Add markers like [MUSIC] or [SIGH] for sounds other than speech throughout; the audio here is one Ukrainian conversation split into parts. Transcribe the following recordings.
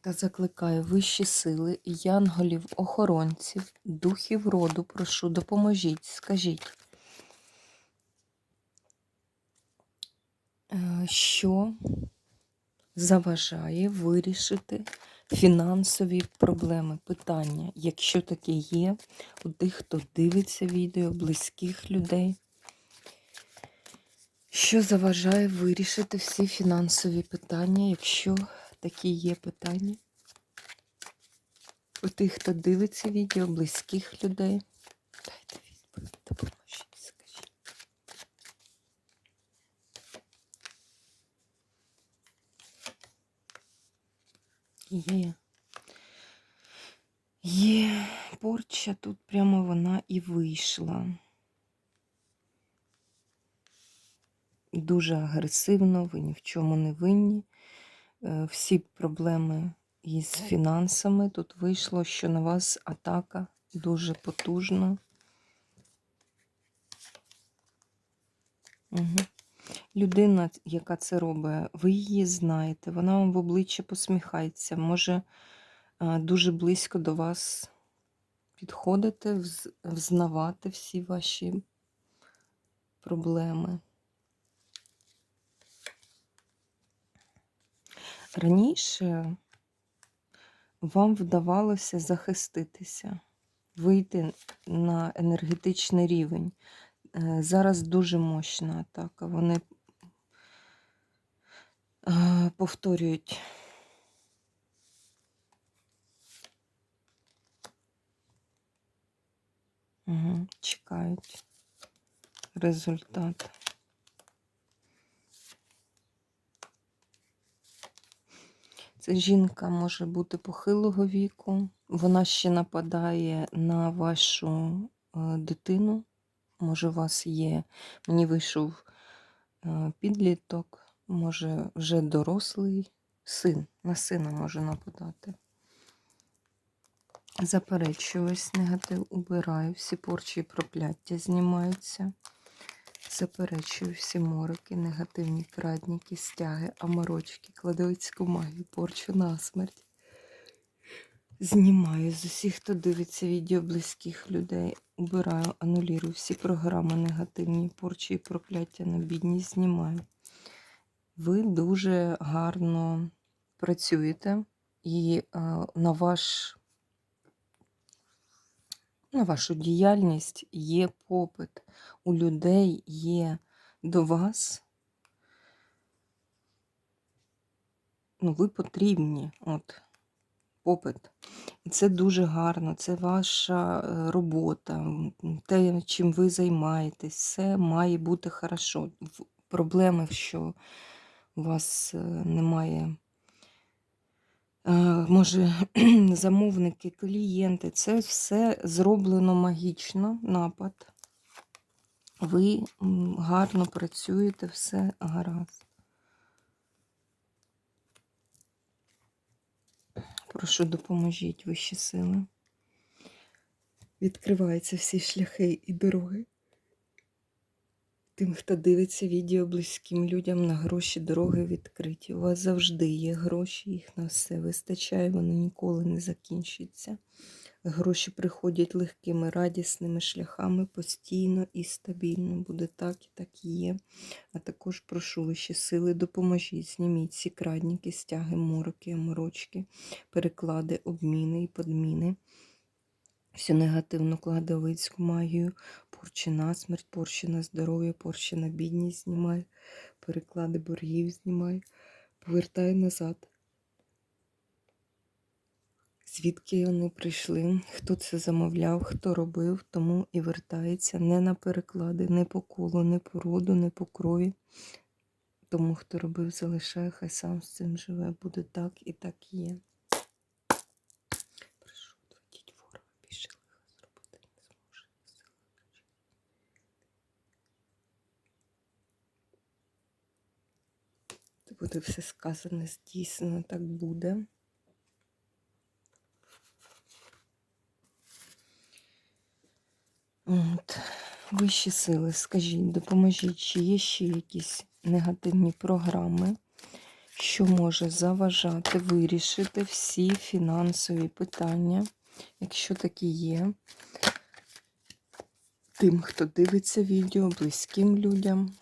Та закликаю вищі сили, янголів, охоронців, духів роду, прошу, допоможіть, скажіть, е, що заважає вирішити фінансові проблеми, питання, якщо таке є, у тих, хто дивиться відео, близьких людей. Що заважає вирішити всі фінансові питання, якщо такі є питання. У тих, хто дивиться відео, близьких людей. Дайте відповідь, допоможіть, скажіть. Є. Є порча, тут прямо вона і вийшла. Дуже агресивно, ви ні в чому не винні. Е, всі проблеми із фінансами. Тут вийшло, що на вас атака дуже потужна. Угу. Людина, яка це робить, ви її знаєте, вона вам в обличчя посміхається, може е, дуже близько до вас підходити, взнавати всі ваші проблеми. Раніше вам вдавалося захиститися, вийти на енергетичний рівень. Е, зараз дуже мощна атака. Вони е, повторюють. Угу, чекають результат. Жінка може бути похилого віку, вона ще нападає на вашу е, дитину. Може, у вас є, мені вийшов е, підліток, може, вже дорослий син, на сина може нападати. Заперечую весь негатив, убираю, всі порчі і прокляття знімаються. Заперечую всі мороки, негативні крадніки, стяги, аморочки, кладовицьку магію, порчу на смерть. Знімаю з усіх, хто дивиться відео близьких людей. Убираю, анулірую всі програми негативні, порчі і прокляття на бідність знімаю. Ви дуже гарно працюєте і а, на ваш на вашу діяльність є попит, у людей є до вас. Ну, ви потрібні, от, попит. І це дуже гарно, це ваша е, робота, те, чим ви займаєтесь, все має бути хорошо. Проблеми, що у вас е, немає може, [CLEARS THROAT] замовники, клієнти, це все зроблено магічно, напад. Ви гарно працюєте, все гаразд. Прошу, допоможіть вищі сили. Відкриваються всі шляхи і дороги. Тим, хто дивиться відео близьким людям на гроші дороги відкриті. У вас завжди є гроші, їх на все вистачає, вони ніколи не закінчуються. Гроші приходять легкими, радісними шляхами постійно і стабільно. Буде так і так і є. А також прошу вищі сили, допоможіть, зніміть ці крадніки, стяги, мороки, аморочки, переклади, обміни і подміни всю негативну кладовицьку магію, порчі на смерть, порчі на здоров'я, порчі на бідність знімає, переклади боргів знімає, повертає назад. Звідки вони прийшли, хто це замовляв, хто робив, тому і вертається не на переклади, не по колу, не по роду, не по крові. Тому, хто робив, залишає, хай сам з цим живе. Буде так і так є. Буде все сказане, здійснено, так буде. От. Вищі сили, скажіть, допоможіть, чи є ще якісь негативні програми, що може заважати вирішити всі фінансові питання, якщо такі є, тим, хто дивиться відео, близьким людям.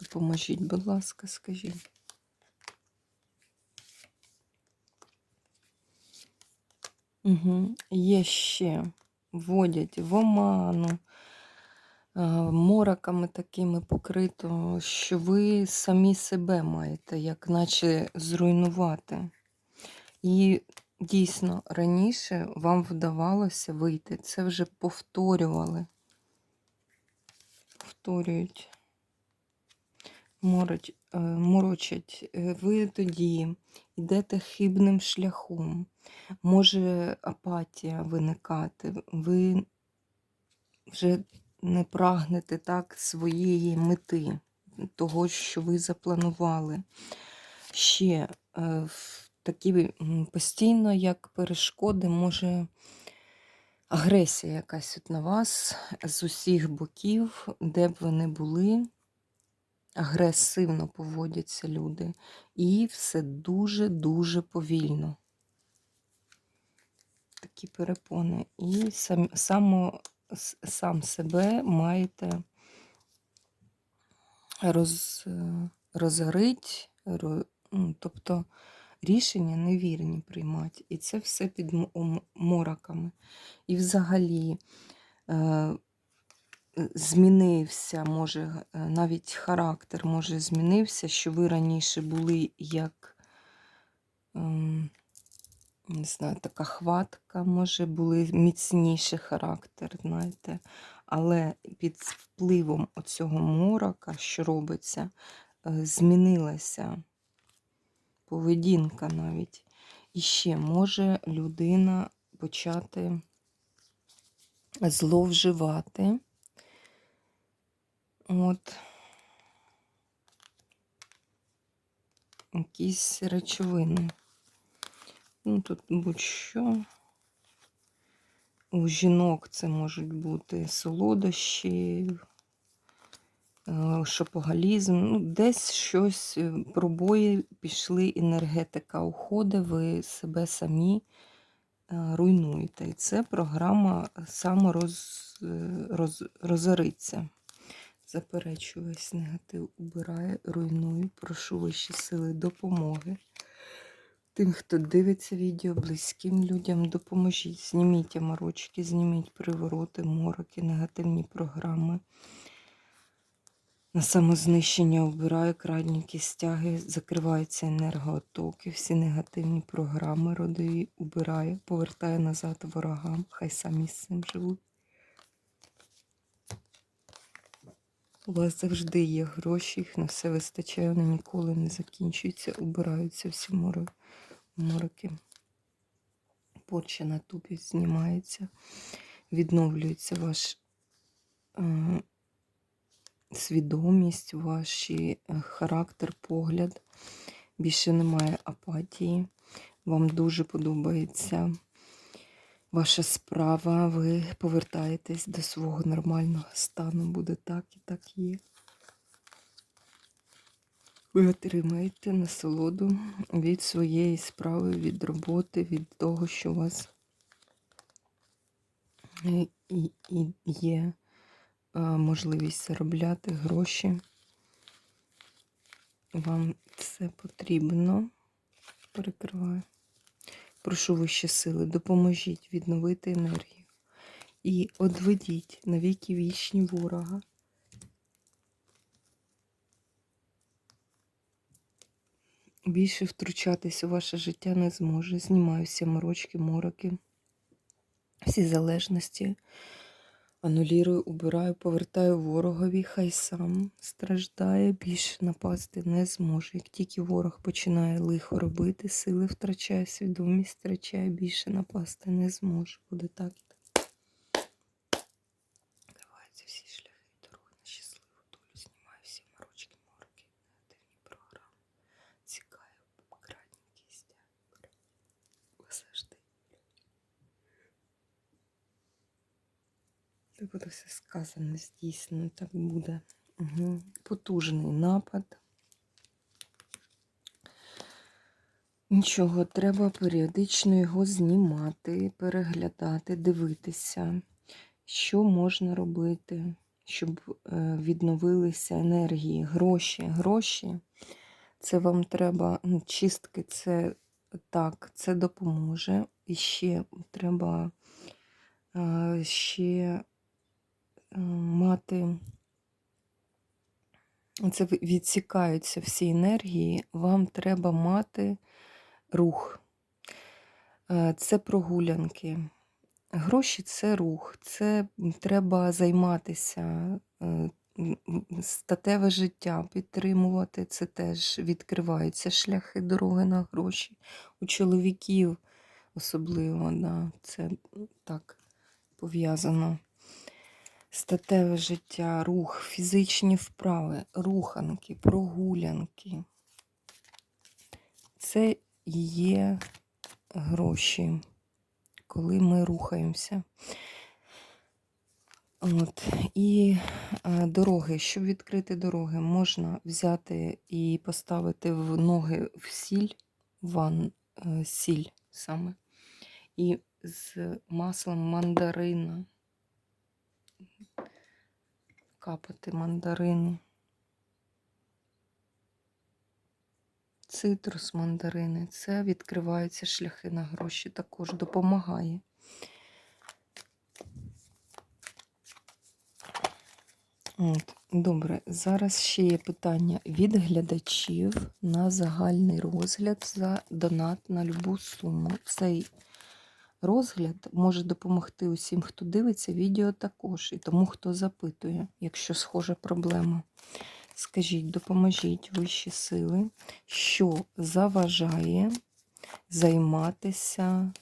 Допоможіть, будь ласка, скажіть. Угу. Є ще вводять в оману, е, мороками такими покрито, що ви самі себе маєте, як наче зруйнувати. І дійсно раніше вам вдавалося вийти. Це вже повторювали. Повторюють. Е, морочать. Е, Ви тоді йдете хибним шляхом. Може апатія виникати. Ви вже не прагнете так своєї мети, того, що ви запланували. Ще е, такі постійно, як перешкоди, може агресія якась от на вас з усіх боків, де б ви не були. Агресивно поводяться люди, і все дуже-дуже повільно. Такі перепони. І сам, само, сам себе маєте роз, е, розорить, ро- ну, тобто рішення невірні приймати. І це все під мороками. І взагалі е, змінився, може, е, навіть характер може змінився, що ви раніше були як. ем, не знаю, така хватка, може, були міцніший характер, знаєте. Але під впливом оцього морока, що робиться, е, змінилася поведінка навіть. І ще може людина почати зловживати. От якісь речовини. Ну, тут будь-що. У жінок це можуть бути солодощі, е, шопогалізм. Ну, десь щось, е, пробої пішли, енергетика уходить, ви себе самі е, руйнуєте. І це програма самороз, роз, розориться. Заперечую весь негатив, убираю, руйную, прошу вищі сили допомоги. Тим, хто дивиться відео, близьким людям, допоможіть. Зніміть амарочки, зніміть привороти, мороки, негативні програми. На самознищення обираю крадніки, стяги, закриваються енергоотоки, всі негативні програми родові убираю, повертаю назад ворогам, хай самі з цим живуть. У вас завжди є гроші, їх на все вистачає, вони ніколи не закінчуються, убираються всі мороки мороки. Порча на тупі знімається, відновлюється ваш е, свідомість, ваш е, характер, погляд. Більше немає апатії. Вам дуже подобається ваша справа. Ви повертаєтесь до свого нормального стану. Буде так і так є. Ви отримаєте насолоду від своєї справи, від роботи, від того, що у вас є можливість заробляти гроші. Вам це потрібно. Перекриваю. Прошу вищі сили, допоможіть відновити енергію. І одведіть навіки вічні ворога. Більше втручатись у ваше життя не зможе. Знімаюся морочки, мороки, всі залежності. Анулірую, убираю, повертаю ворогові, хай сам страждає, більше напасти не зможе. Як тільки ворог починає лихо робити, сили втрачає, свідомість втрачає, більше напасти не зможе. Буде так і так. Відкриваються всі шляхи і дороги на щасливу долю. Знімаю всі морочки, мороки, негативні програми. Буде все сказано, здійснено, так буде. Угу. Потужний напад. Нічого, треба періодично його знімати, переглядати, дивитися, що можна робити, щоб е, відновилися енергії, гроші. Гроші це вам треба, ну, чистки, це так, це допоможе. І ще треба е, ще мати. Це відсікаються всі енергії, вам треба мати рух. Е, Це прогулянки. Гроші це рух, це треба займатися, е, статеве життя підтримувати. Це теж відкриваються шляхи дороги на гроші. У чоловіків особливо, да, це так пов'язано. Статеве життя, рух, фізичні вправи, руханки, прогулянки. Це є гроші, коли ми рухаємося. От. І е, дороги, щоб відкрити дороги, можна взяти і поставити в ноги в сіль, ван, е, сіль саме, і з маслом мандарина капати мандарин. Цитрус, мандарини. Це відкриваються шляхи на гроші, також допомагає. От, добре, зараз ще є питання від глядачів на загальний розгляд за донат на любу суму. Цей розгляд може допомогти усім, хто дивиться відео також, і тому, хто запитує, якщо схожа проблема. Скажіть, допоможіть вищі сили, що заважає займатися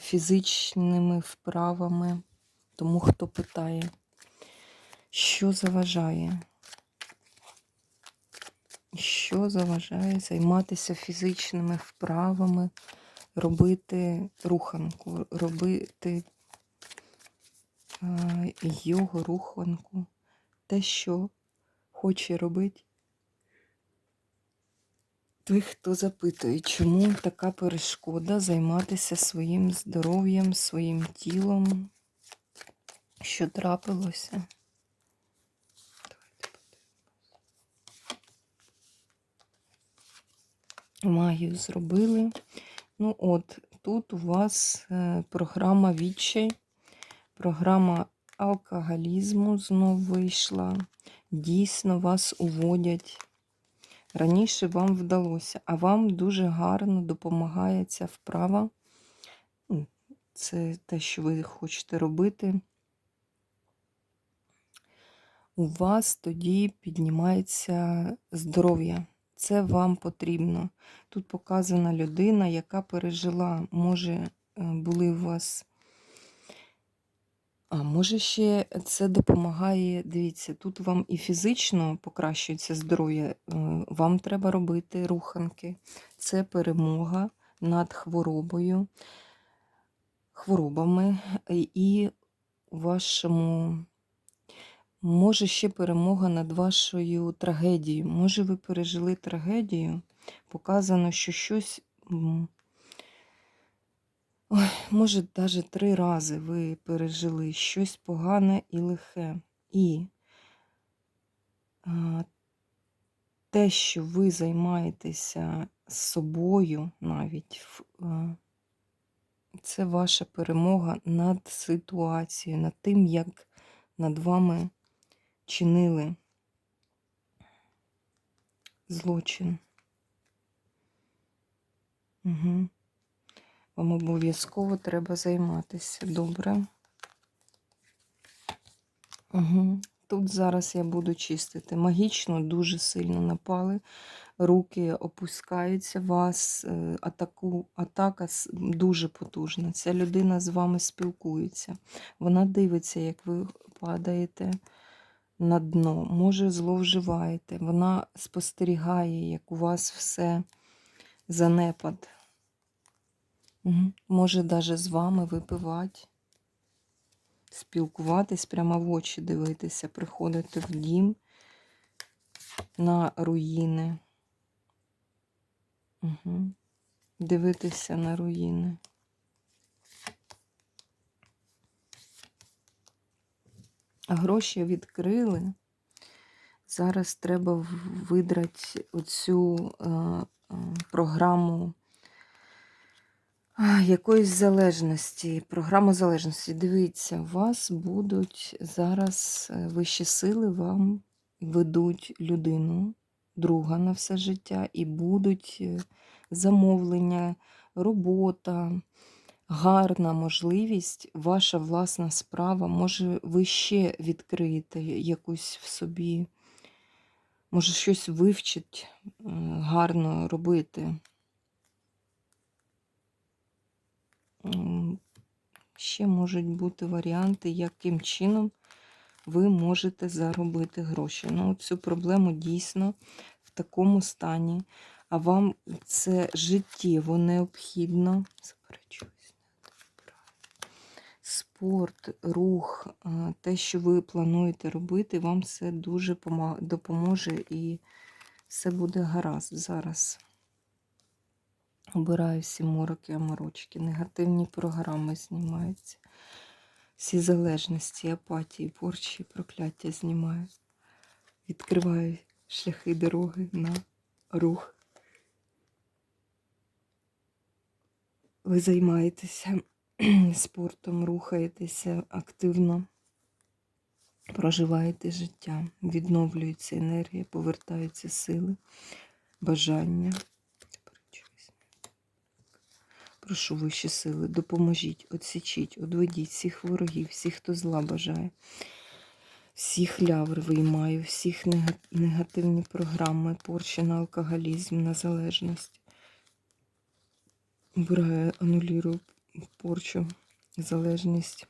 фізичними вправами, тому хто питає, що заважає? Що заважає займатися фізичними вправами, робити руханку, робити його руханку, те, що хоче робити той, хто запитує, чому така перешкода займатися своїм здоров'ям, своїм тілом, що трапилося. Магію зробили. Ну от, тут у вас е, програма відчай, програма алкоголізму знов вийшла. Дійсно вас уводять. Раніше вам вдалося, а вам дуже гарно допомагає ця вправа. Ну, Це те, що ви хочете робити. У вас тоді піднімається здоров'я. Це вам потрібно. Тут показана людина, яка пережила, може, е, були у вас. А може ще це допомагає, дивіться, тут вам і фізично покращується здоров'я, е, вам треба робити руханки. Це перемога над хворобою, хворобами і- і вашому, може ще перемога над вашою трагедією. Може, ви пережили трагедію, показано, що щось. Ой, може, навіть три рази ви пережили щось погане і лихе. І а, те, що ви займаєтеся собою навіть, а, це ваша перемога над ситуацією, над тим, як над вами чинили злочин. Угу. Вам обов'язково треба займатися. Добре. Угу. Тут зараз я буду чистити. Магічно дуже сильно напали. Руки опускаються, вас е, атаку, атака дуже потужна. Ця людина з вами спілкується. Вона дивиться, як ви падаєте на дно. Може, зловживаєте. Вона спостерігає, як у вас все занепад. Може, навіть з вами випивати. спілкуватись, прямо в очі дивитися, приходити в дім на руїни. Угу. Дивитися на руїни. Гроші відкрили. Зараз треба видрати оцю е, е, програму якоїсь залежності. Програму залежності. Дивіться, у вас будуть зараз е, вищі сили вам ведуть людину, друга на все життя, і будуть е, замовлення, робота, гарна можливість, ваша власна справа. Може, ви ще відкриєте якусь в собі, може, щось вивчить гарно робити. Ще можуть бути варіанти, яким чином ви можете заробити гроші. Ну, цю проблему дійсно в такому стані, а вам це життєво необхідно. Заперечуюсь. Спорт, рух, те, що ви плануєте робити, вам це дуже допоможе і все буде гаразд зараз. Обираю всі мороки, аморочки, негативні програми знімаються. Всі залежності, апатії, порчі, прокляття знімаю. Відкриваю шляхи дороги на рух. Ви займаєтеся [CLEARS THROAT] спортом, рухаєтеся активно, проживаєте життя, відновлюється енергія, повертаються сили, бажання. Прошу вищі сили, допоможіть, отсічіть, одведіть всіх ворогів, всіх, хто зла бажає, всіх лявр виймаю, всіх негативні програми, порчі на алкоголізм, на залежність. Убираю, анулюю порчу, залежність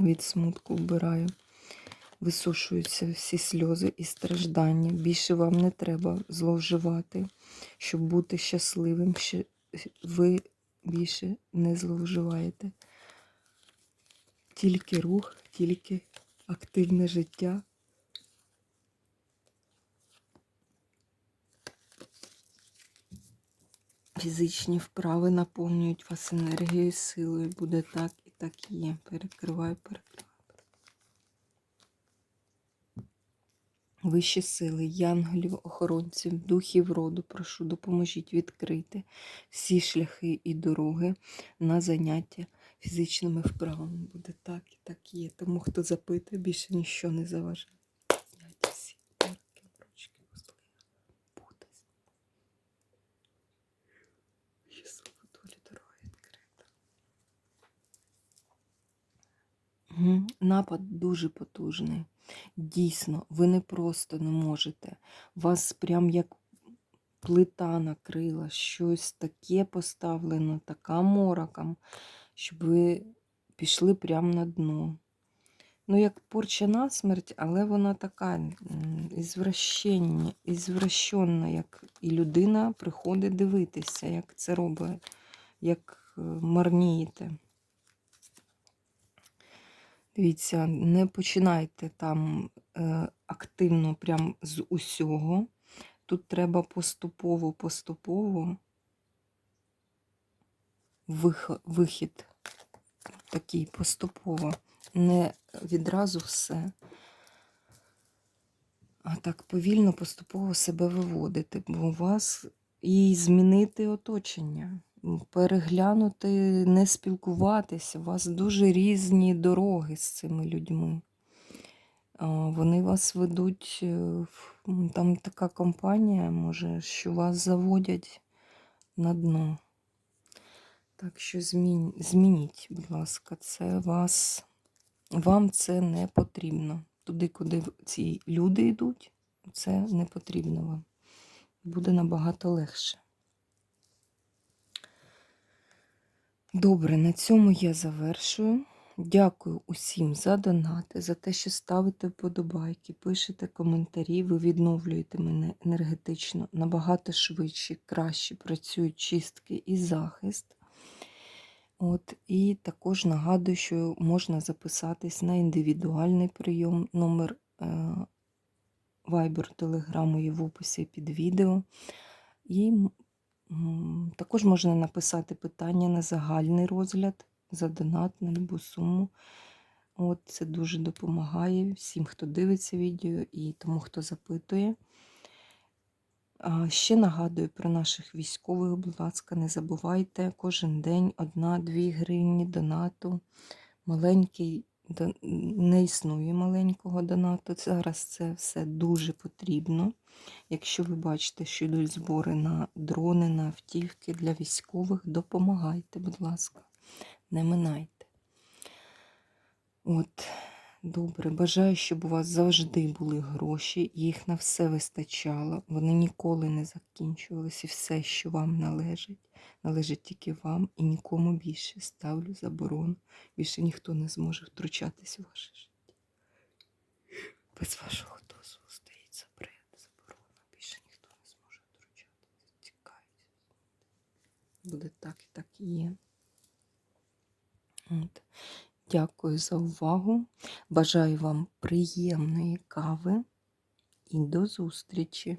від смутку вбираю. Висушуються всі сльози і страждання. Більше вам не треба зловживати, щоб бути щасливим. Ще ви більше не зловживаєте. Тільки рух, тільки активне життя. Фізичні вправи наповнюють вас енергією, силою. Буде так і так є. Перекриваю, перекриваю. Вищі сили, янголів, охоронців, духів роду, прошу, допоможіть відкрити всі шляхи і дороги на заняття фізичними вправами. Буде так і так є. Тому хто запитує, більше ніщо не заважає. Напад дуже потужний. Дійсно, ви не просто не можете. Вас прям як плита накрила, щось таке поставлено, така мороком, щоб ви пішли прямо на дно. Ну, як порча на смерть, але вона така ізвращенна, як і людина приходить дивитися, як це робить, як е, марнієте. Дивіться, не починайте там е, активно прям з усього. Тут треба поступово, поступово вих, вихід такий поступово. Не відразу все. А так повільно, поступово себе виводити, бо у вас і змінити оточення, переглянути, не спілкуватися. У вас дуже різні дороги з цими людьми. Вони вас ведуть, е, там така компанія, може, що вас заводять на дно. Так що змінь, змініть, будь ласка, це вас, вам це не потрібно. Туди, куди ці люди йдуть, це не потрібно вам. Буде набагато легше. Добре, на цьому я завершую. Дякую усім за донати, за те, що ставите вподобайки, пишете коментарі, ви відновлюєте мене енергетично набагато швидше, краще працюють чистки і захист. От, і також нагадую, що можна записатись на індивідуальний прийом. Номер е, Telegram є в описі під відео. І також можна написати питання на загальний розгляд за донат на любу суму. От, це дуже допомагає всім, хто дивиться відео і тому, хто запитує. Ще нагадую про наших військових, будь ласка, не забувайте кожен день 1-2 гривні донату. Маленький не існує маленького донату. Зараз це все дуже потрібно. Якщо ви бачите, що йдуть збори на дрони, на автівки для військових, допомагайте, будь ласка, не минайте. От, добре, бажаю, щоб у вас завжди були гроші, їх на все вистачало, вони ніколи не закінчувалися, і все, що вам належить, належить тільки вам і нікому більше. Ставлю заборону. Більше ніхто не зможе втручатись у ваше життя. Без вашого дозволу стоїть запрет, заборона. Більше ніхто не зможе втручатися. Тікайте. Буде так і так є. От. Дякую за увагу. Бажаю вам приємної кави і до зустрічі!